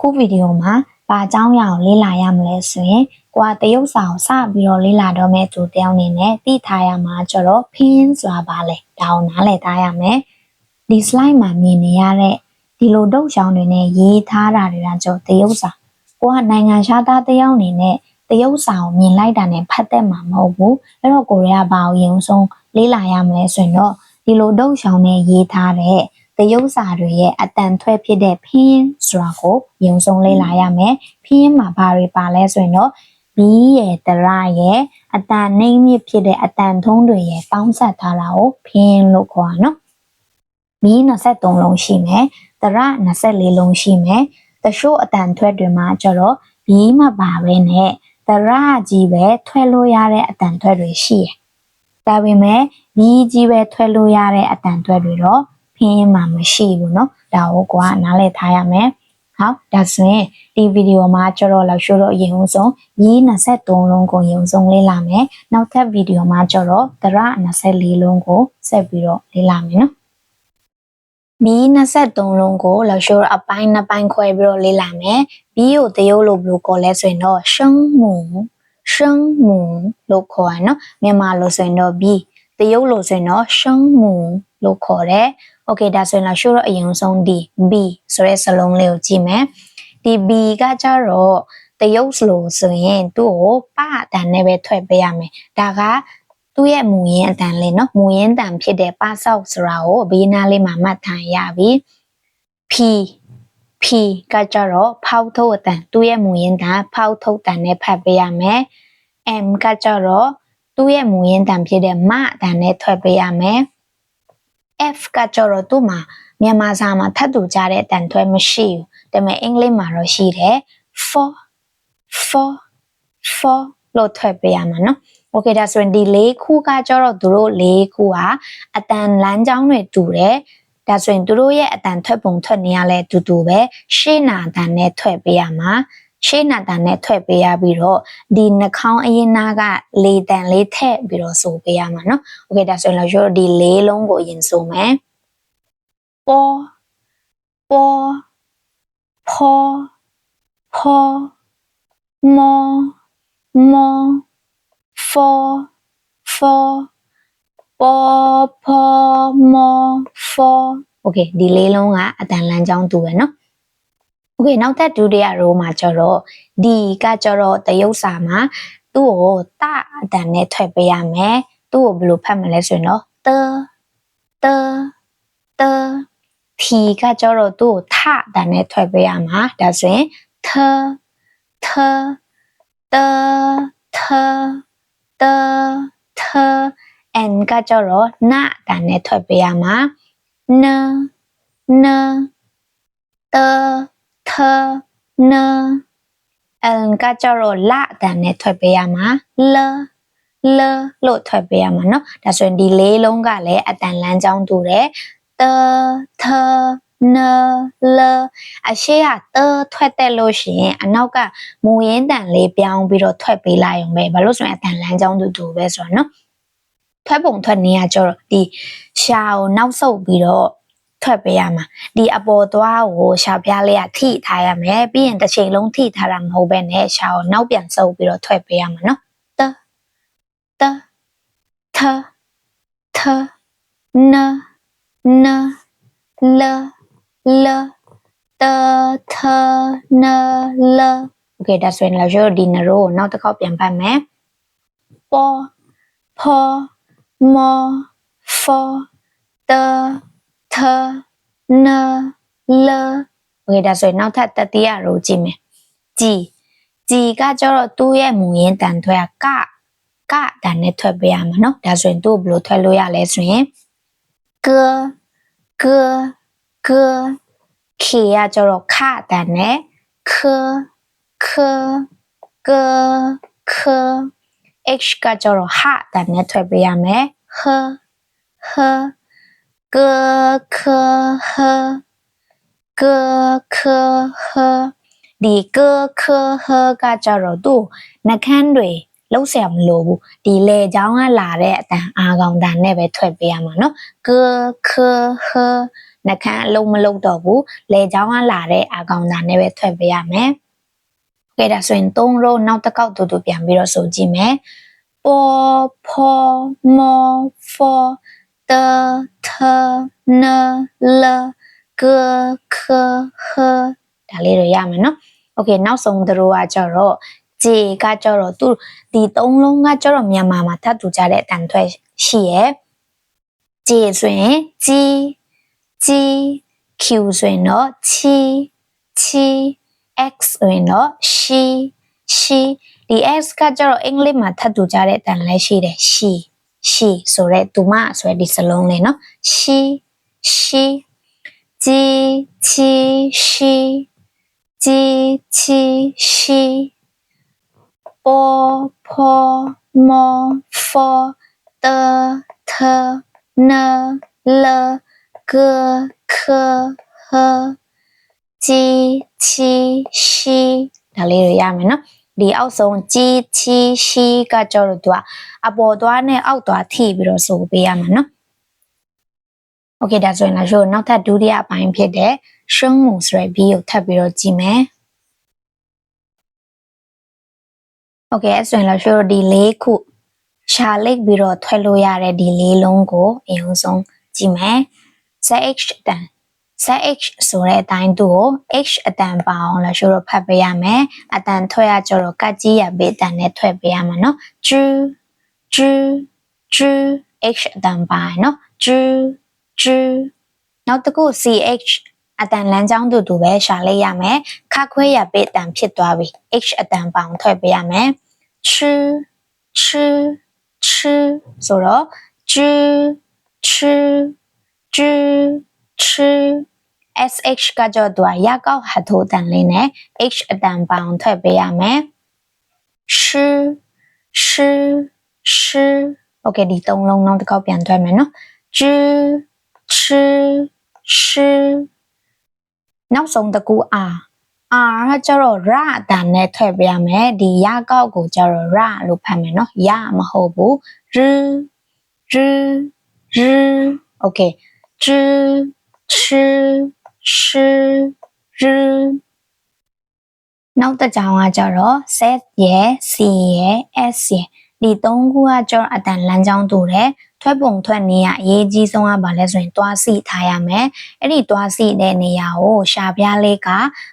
ခုဗီဒီယိုမှာဘာအကြောင်းအရာကိုလေ့လာရမလဲဆိုရင်ကိုကတရုပ်စာကိုစပြီးတော့လေ့လာတော့မဲ့သူတယောက်အနေနဲ့သိထားရမှာကျတော့ဖင်းဆိုတာပါလေဒါကိုနားလည်ထားရမယ်ဒီ slide မှာမြင်နေရတဲ့ဒီလိုတုပ်ချောင်းတွေနဲ့ရေးထားတာတွေကကျတော့တရုပ်စာကိုကနိုင်ငံခြားသားတယောက်အနေနဲ့တရုပ်စာကိုမြင်လိုက်တာနဲ့ဖတ်သက်မှာမဟုတ်ဘူးအဲ့တော့ကိုရီးယားဘာကိုရင်ဆုံးလေ့လာရမလဲဆိုရင်တော့ဒီလိုတုပ်ချောင်းနဲ့ရေးထားတဲ့ တရုပ်စာတွေရဲ့အတန်ထွက်ဖြစ်တဲ့ဖင်းဆိုတာကိုယုံဆုံးလေ့လာရမယ်ဖင်းမှာဘာတွေပါလဲဆိုရင်တော့ဘီးရဲ့တရရဲ့အတန်နှိမ့်မြစ်ဖြစ်တဲ့အတန်ထုံးတွေရဲ့ပေါင်းစပ်ထားတာကိုဖင်းလို့ခေါ်တာနော်ဘီး23လုံးရှိမယ်တရ24လုံးရှိမယ်တချို့အတန်ထွက်တွေမှာကျတော့ဘီးမပါဘဲနဲ့တရကြီးပဲထွက်လို့ရတဲ့အတန်ထွက်တွေရှိတယ်ဒါပေမဲ့ဘီးကြီးပဲထွက်လို့ရတဲ့အတန်ထွက်တွေတော့ ဖင်းမှာမရှိဘူးเนาะဒါကိုကွာနားလည်ထားရမယ်ဟုတ်ဒါဆိုရင်ဒီဗီဒီယိုမှာကျတော့လောက်ရှိတော့အရင်ဆုံးရီး23လုံးကိုရင်ဆုံးလေးလာမယ်နောက်ထပ်ဗီဒီယိုမှာကျတော့တရ24လုံးကိုဆက်ပြီးတော့လေးလာမယ်เนาะမီး23လုံးကိုလောက်ရှိတော့အပိုင်းနှစ်ပိုင်းခွဲပြီးတော့လေးလာမယ်ဘီးကိုတရုပ်လို့ဘယ်လိုခေါ်လဲဆိုရင်တော့ရှင်းမှုရှင်းမှုလို့ခေါ်ရနော်မြန်မာလို့ဆိုရင်တော့ဘီးတရုပ်လို့ဆိုရင်တော့ရှင်းမှု လို့ခေါ်တယ်။ Okay ဒါဆိုရင်တော့ should တော့အရင်ဆုံးဒီ be ဆိုတဲ့စလုံးလေးကိုကြည့်မယ်။ဒီ be ကကြတော့တရုပ်လိုဆိုရင်သူ့ကိုပအတန်နဲ့ပဲထွက်ပေးရမယ်။ဒါကသူ့ရဲ့မူရင်းအတန်လေးနော်မူရင်းအတန်ဖြစ်တဲ့ပဆောက်ဆိုတာကိုဘေးနားလေးမှာမှတ်ထားရပြီ။ p p ကကြတော့ဖောက်ထုတ်အတန်သူ့ရဲ့မူရင်းကဖောက်ထုတ်အတန်နဲ့ဖတ်ပေးရမယ်။ m ကကြတော့သူ့ရဲ့မူရင်းတန်ဖြစ်တဲ့မအတန်နဲ့ထွက်ပေးရမယ်။ F ကကြတော့သူ့မှာမြန်မာစာမှာထပ်တူကြတဲ့အတန်သွဲမရှိဘူး။ဒါပေမဲ့အင်္ဂလိပ်မှာတော့ရှိတယ်။ for for for လို့ထွက်ပြရမှာနော်။ Okay ဒါဆိုရင်ဒီ၄ခုကကြတော့သူတို့၄ခုဟာအတန်လမ်းကြောင်းတွေတူတယ်။ဒါဆိုရင်သူတို့ရဲ့အတန်ထွက်ပုံထွက်နေရလဲတူတူပဲရှေ့နာအတန်နဲ့ထွက်ပြရမှာ။ ရှေ့နာတန်နဲ့ထွက်ပေးရပြီးတော့ဒီနှာခေါင်းအရင်နာကလေတန်လေးထည့်ပြီးတော့ဆိုပေးရမှာเนาะโอเคဒါဆိုရင်เราရောဒီလေးလုံးကိုအရင်ဆိုမယ်ပေါ်ပေါ်ဖောဖောမောမောဖောဖောပေါ်ဖောမောဖောโอเคဒီလေးလုံးကအတန်လမ်းကြောင်းတူပဲเนาะ โอเคနောက်ထပ်ဒုတိယ row မှာကျတော့ဒီကကျတော့တရုပ်စာမှာသူ့ကိုတအတန်နဲ့ထွက်ပေးရမယ်သူ့ကိုဘယ်လိုဖတ်မလဲဆိုရင်တော့တတတထီကကျတော့သူ့ကိုထအတန်နဲ့ထွက်ပေးရမှာဒါဆိုရင်ထထတထတထ n ကကျတော့နအတန်နဲ့ထွက်ပေးရမှာနနတ ထန l ကကြတော့လအတန်နဲ့ထွက်ပေးရမှာလလလို့ထွက်ပေးရမှာเนาะဒါဆိုရင်ဒီလေးလုံးကလည်းအတန်လမ်းကြောင်းတူတယ်တထနလအရှိကတထွက်တဲ့လို့ရှိရင်အနောက်ကမူရင်းတန်လေးပြောင်းပြီးတော့ထွက်ပေးလိုက်ရုံပဲဘာလို့ဆိုရင်အတန်လမ်းကြောင်းတူတူပဲဆိုတော့เนาะထွက်ပုံထွက်နေရကြတော့ဒီရှာကိုနောက်ဆုပ်ပြီးတော့ ထွက်ပေးရမှာဒီအပေါ်သွားကိုရှာပြားလေးကထိထားရမယ်ပြီးရင်တစ်ချိန်လုံးထိထားတာမဟုတ်ဘဲနဲ့ရှာကိုနောက်ပြန်ဆုပ်ပြီးတော့ထွက်ပေးရမှာနော်တတထထနနလလတထနလโอเคဒါဆိုရင်လည်းရောဒီနရိုးကိုနောက်တစ်ခေါက်ပြန်ပတ်မယ်ပေါ်ဖောမောဖောတ ထနလโอเคဒါဆိုရင်နောက်ထပ်တတိယရိုးကြည့်မယ်ကြည်ကြည်ကကျတော့သူ့ရဲ့မူရင်းတန်ထွဲကကတန်နဲ့ထွက်ပေးရမှာเนาะဒါဆိုရင်သူ့ကိုဘယ်လိုထွက်လို့ရလဲဆိုရင်ကကကခေကကျတော့ခတန်နဲ့ခခကခ h ကကျတော့ဟတန်နဲ့ထွက်ပေးရမယ်ဟဟ 哥科呵，哥科呵，ဒီ哥科呵ကကြတော့သူ့နှခမ်းတွေလှုပ်ဆရာမလို့ဘူးဒီလေချောင်းကလာတဲ့အတန်အာကောင်တန်နဲ့ပဲထွက်ပေးရမှာနော်哥科呵နှခမ်းအလုံးမလုံးတော့ဘူးလေချောင်းကလာတဲ့အာကောင်တန်နဲ့ပဲထွက်ပေးရမယ်ကဲဒါဆိုရင်၃ရိုးနောက်တစ်ကောက်တူတူပြန်ပြီးတော့ဆိုကြည့်မယ်ပေါ်ပေါ်မောဖော 的、t、n、l、g、k、h ဒါလေးတွေရမယ်နော်။ Okay နောက်ဆုံးသတို့ကကြတော့ဂျေကကြတော့သူဒီသုံးလုံးကကြတော့မြန်မာမှာထပ်တူကြတဲ့အတန်ထွက်ရှိရဲ့။ဂျေဆိုရင် g g q ဆိုရင်တော့ chi chi x ဆိုရင်တော့ she she ဒီ x ကကြတော့အင်္ဂလိပ်မှာထပ်တူကြတဲ့အတန်လည်းရှိတယ် she ရှီဆိုရဲသူမဆိုရဲဒီစလုံးလေးနော်ရှီရှီဂျီချီရှီဂျီချီရှီပေါ်ဖောမောဖောတထနလကခဟဂျီချီရှီဒါလေးတွေရမယ်နော် ဒီအောက်ဆုံးဂျီချီရှီကကြောတော့သူကအပေါ်သွားနဲ့အောက်သွားထိပြီးတော့ဆိုပေးရမှာနော်โอเคဒါဆိုရင်လည်းရှို့နောက်ထပ်ဒုတိယအပိုင်းဖြစ်တဲ့ရှုံးမှုဆိုတဲ့ဘီကိုထပ်ပြီးတော့ကြည့်မယ်โอเคဆိုရင်လည်းရှို့ဒီ၄ခုရှာလိုက်ပြီးတော့ထွက်လို့ရတဲ့ဒီလေးလုံးကိုအရင်ဆုံးကြည့်မယ် ZH တန် ZH ဆိုတဲ့အတိုင်းသူ့ကို H အတန်ပါအောင်လို့ရှို့တော့ဖတ်ပေးရမယ်အတန်ထွက်ရကြတော့ကတ်ကြီးရပေးတန်နဲ့ထွက်ပေးရမှာနော်ဂျူဂျူဂျူ H အတန်ပါနော်ဂျူဂျူနောက်တစ်ခု CH အတန်လမ်းကြောင်းတူတူပဲရှာလိုက်ရမယ်ခခွဲရပေးတန်ဖြစ်သွားပြီ H အတန်ပါအောင်ထွက်ပေးရမယ်ချူချူချူဆိုတော့ဂျူချူဂျူ ချူ sh ကကြောသူကရကောက်ဟထိုးတန်လေးနဲ့ h အတန်ပေါင်းထွက်ပေးရမယ်ရှူရှူရှူโอเคဒီသုံးလုံးနောက်တစ်ခေါက်ပြန်ထွက်မယ်နော်ဂျူချူရှူနောက်ဆုံးတစ်ခုအာအာကကျတော့ရအတန်နဲ့ထွက်ပေးရမယ်ဒီရကောက်ကိုကျတော့ရလို့ဖတ်မယ်နော်ရမဟုတ်ဘူးရူရူရူโอเคဂျူ ချူရှရနောက်တစ်ကြောင်ကကြတော့ set ရယ် c ရယ် s ရယ်ဒီသုံးခုကကြတော့အတန်လမ်းကြောင်းတူတယ်ထွက်ပုံထွက်နေရအရေးကြီးဆုံးကဘာလဲဆိုရင်တွားစီထားရမယ်အဲ့ဒီတွားစီတဲ့နေရာကိုရှာပြားလေးက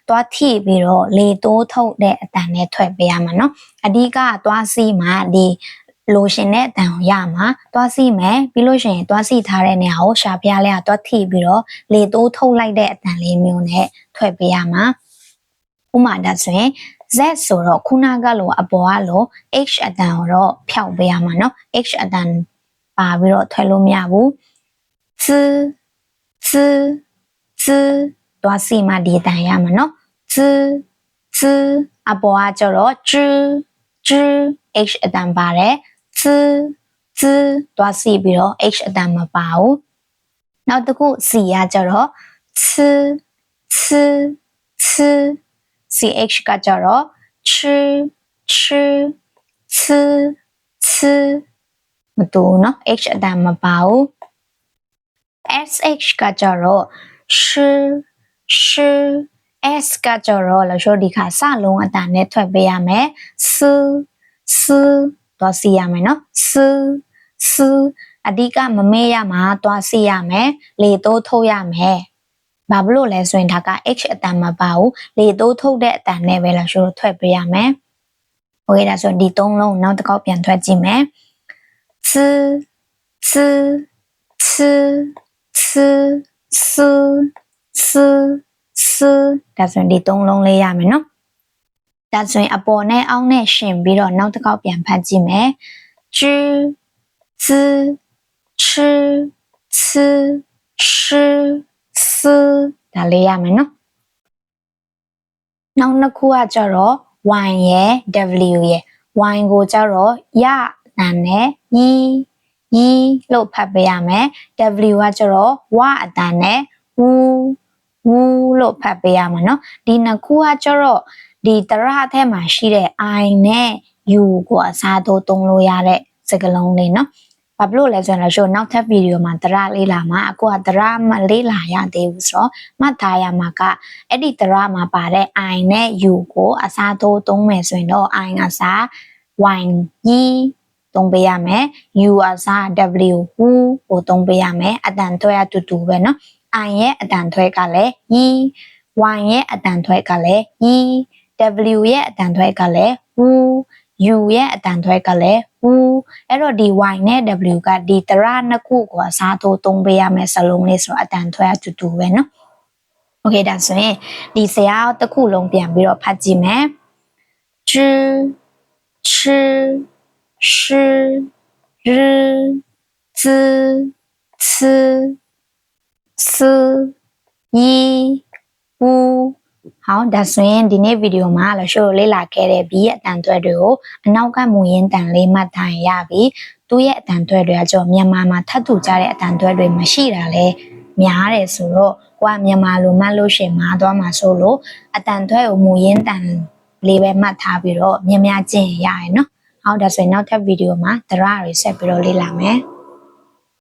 တွားထိပြီးတော့လေတိုးထုတ်တဲ့အတန်နဲ့ထွက်ပေးရမှာเนาะအဓိကတွားစီမှာဒီ လိုရှင်တဲ့အတန်ကိုရမှာသွားစီမယ်ပြီးလို့ရှိရင်သွားစီထားတဲ့နေရာကိုရှာပြားလေးကသွားထိပြီးတော့လေတိုးထုတ်လိုက်တဲ့အတန်လေးမျိုးနဲ့ထွက်ပေးရမှာဥမာဒါဆိုရင် Z ဆိုတော့ခုနကလိုအပေါ်ကလို H အတန်ကိုတော့ဖျောက်ပေးရမှာเนาะ H အတန်ပါပြီးတော့ထွက်လို့မရဘူး Z Z Z သွားစီမှဒီအတန်ရမှာเนาะ Z Z အပေါ်ကကျတော့ J J H အတန်ပါတယ် ဇဇသွားစီပြီးတော့ h အတန်မပါဘူးနောက်တစ်ခု c ကကြတော့ချချချ ch ကကြတော့ချချချချမတူနော် h အတန်မပါဘူး sh ကကြတော့ရှရှ s ကကြတော့လို့ဆိုဒီခါစလုံးအတန်နဲ့ထွက်ပေးရမယ်စစ သွားစီရမယ်နော်စစအဓိကမမေ့ရမှာသွားစီရမယ်လေတိုးထုတ်ရမယ်ဘာဖြစ်လို့လဲဆိုရင်ဒါက h အတန်မပါဘူးလေတိုးထုတ်တဲ့အတန်နဲ့ပဲလားရှို့ထွက်ပေးရမယ်โอเคဒါဆိုဒီသုံးလုံးနောက်တစ်ခေါက်ပြန်ထွက်ကြည့်မယ်စစစစစစစဒါဆိုရင်ဒီသုံးလုံးလေးရမယ်နော် ဒါဆိုရင်အပေါ်နဲ့အောက်နဲ့ရှင်ပြီးတော့နောက်တစ်ခေါက်ပြန်ဖတ်ကြည့်မယ်ဇဇချချရှစဒါလေးရမယ်နော်နောက်နှစ်ခုကကြတော့ y ရယ် w ရယ် y ကိုကြတော့ရနာနဲ့ยียีလို့ဖတ်ပေးရမယ် w ကကြတော့ဝအတန်နဲ့ဝူဝူလို့ဖတ်ပေးရမှာเนาะဒီနှစ်ခုကကြတော့ ဒီတရအထက်မှာရှိတဲ့ i နဲ့ u ကိုအစားထိုးသုံးလို့ရတဲ့စကားလုံးလေးเนาะဘာ ဘာဖြစ်လို့လဲဆိုရင်လည်းနောက်ထပ်ဗီဒီယိုမှာတရလေးလာမှာအခုကတရမလေးလာရသေးဘူးဆိုတော့မှတ်သားရမှာကအဲ့ဒီတရမှာပါတဲ့ i နဲ့ u ကိုအစားထိုးသုံးမယ်ဆိုရင်တော့ i ကစား y ကြီးသုံးပေးရမယ် u အစား w who ကိုသုံးပေးရမယ်အတန်ထွဲအတူတူပဲเนาะ i ရဲ့အတန်ထွဲကလည်းကြီး y ရဲ့အတန်ထွဲကလည်းကြီး W ရဲ့အတန်သွဲကလည်း W U ရဲ့အတန်သွဲကလည်း W အဲ့တော့ဒီ Y နဲ့ W ကဒီတရနှစ်ခုကိုအစားထိုးသုံးပေးရမယ်စလုံးလေးဆိုတော့အတန်သွဲအတူတူပဲနော်โอเคဒါဆိုရင်ဒီစရာတစ်ခုလုံးပြန်ပြီးတော့ဖတ်ကြည့်မယ် j ch sh r z c s yi u ဟောဒါဆိုရင်ဒီနေ့ဗီဒီယိုမှာလရှိုးလေးလာခဲ့တဲ့ B ရဲ့အတန်တွဲတွေကိုအနောက်ကမူရင်းတန်လေးမှတ်ထိုင်ရပြီးသူ့ရဲ့အတန်တွဲတွေကကြောမြန်မာမှာထပ်ထူကြတဲ့အတန်တွဲတွေမရှိတာလဲများတယ်ဆိုတော့ကိုကမြန်မာလိုမှတ်လို့ရှရင်မာသွားမှာဆိုလို့အတန်တွဲကိုမူရင်းတန်လေးပဲမှတ်ထားပြီးတော့မြင်များကျင့်ရရယ်နော်ဟောဒါဆိုရင်နောက်ထပ်ဗီဒီယိုမှာသရတွေဆက်ပြီးတော့လေ့လာမယ်